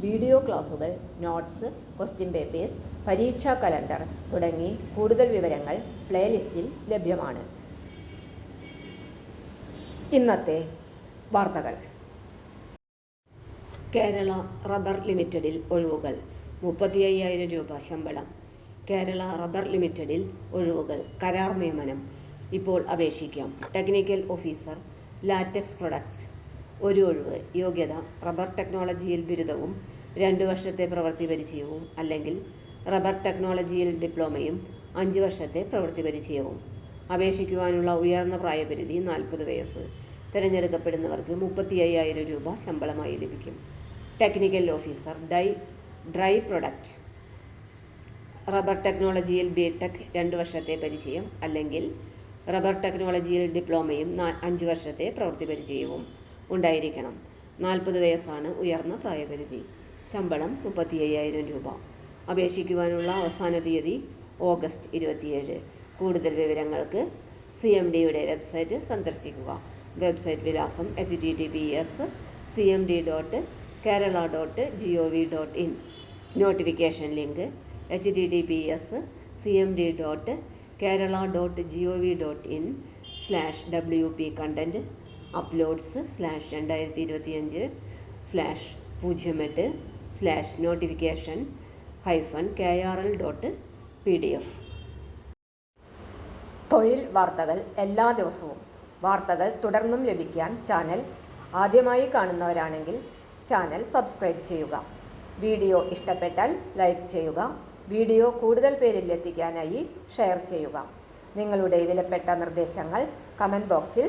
Video ക്ലാസുകൾ notes question papers പരീക്ഷാ calendar തുടങ്ങി കൂടുതൽ വിവരങ്ങൾ പ്ലേലിസ്റ്റിൽ ലഭ്യമാണ്. ഇന്നത്തെ വാർത്തകൾ. കേരള റബ്ബർ ലിമിറ്റഡിൽ ഒഴിവുകൾ മുപ്പത്തി അയ്യായിരം രൂപ ശമ്പളം. കേരള റബ്ബർ ലിമിറ്റഡിൽ ഒഴിവുകൾ കരാർ നിയമനം. ഇപ്പോൾ അപേക്ഷിക്കാം. Technical officer latex products. ഒരു ഒഴിവ്. യോഗ്യത. റബ്ബർ ടെക്നോളജിയിൽ ബിരുദവും രണ്ട് വർഷത്തെ പ്രവൃത്തി പരിചയവും അല്ലെങ്കിൽ റബ്ബർ ടെക്നോളജിയിൽ ഡിപ്ലോമയും അഞ്ച് വർഷത്തെ പ്രവൃത്തി പരിചയവും. അപേക്ഷിക്കുവാനുള്ള ഉയർന്ന പ്രായപരിധി നാൽപ്പത് വയസ്സ്. തിരഞ്ഞെടുക്കപ്പെടുന്നവർക്ക് മുപ്പത്തി അയ്യായിരം രൂപ ശമ്പളമായി ലഭിക്കും. Technical officer die dry product. Rubber ടെക്നോളജിയിൽ ബി ടെക് രണ്ട് വർഷത്തെ പരിചയം അല്ലെങ്കിൽ റബ്ബർ ടെക്നോളജിയിൽ ഡിപ്ലോമയും അഞ്ച് വർഷത്തെ പ്രവൃത്തി പരിചയവും. ഉണ്ടായിരിക്കണം. നാൽപ്പത് വയസ്സാണ് ഉയർന്ന പ്രായപരിധി. ശമ്പളം മുപ്പത്തി അയ്യായിരം രൂപ. അപേക്ഷിക്കുവാനുള്ള അവസാന തീയതി ഓഗസ്റ്റ് ഇരുപത്തിയേഴ്. കൂടുതൽ വിവരങ്ങൾക്ക് സി എം ഡിയുടെ വെബ്സൈറ്റ് സന്ദർശിക്കുക. വെബ്സൈറ്റ് വിലാസം H T T P S C M D dot Kerala dot G O V dot in. Notification link H T T P S C M D dot Kerala dot G O V dot in slash W P content uploads slash രണ്ടായിരത്തി ഇരുപത്തിയഞ്ച് slash പൂജ്യം എട്ട് slash notification hyphen K R L dot P D F തൊഴിൽ വാർത്തകൾ എല്ലാ ദിവസവും. വാർത്തകൾ തുടർന്നും ലഭിക്കാൻ ചാനൽ ആദ്യമായി കാണുന്നവരാണെങ്കിൽ ചാനൽ സബ്സ്ക്രൈബ് ചെയ്യുക. വീഡിയോ ഇഷ്ടപ്പെട്ടാൽ ലൈക്ക് ചെയ്യുക. വീഡിയോ കൂടുതൽ പേരിൽ എത്തിക്കാനായി ഷെയർ ചെയ്യുക. നിങ്ങളുടെ വിലപ്പെട്ട നിർദ്ദേശങ്ങൾ കമന്റ് ബോക്സിൽ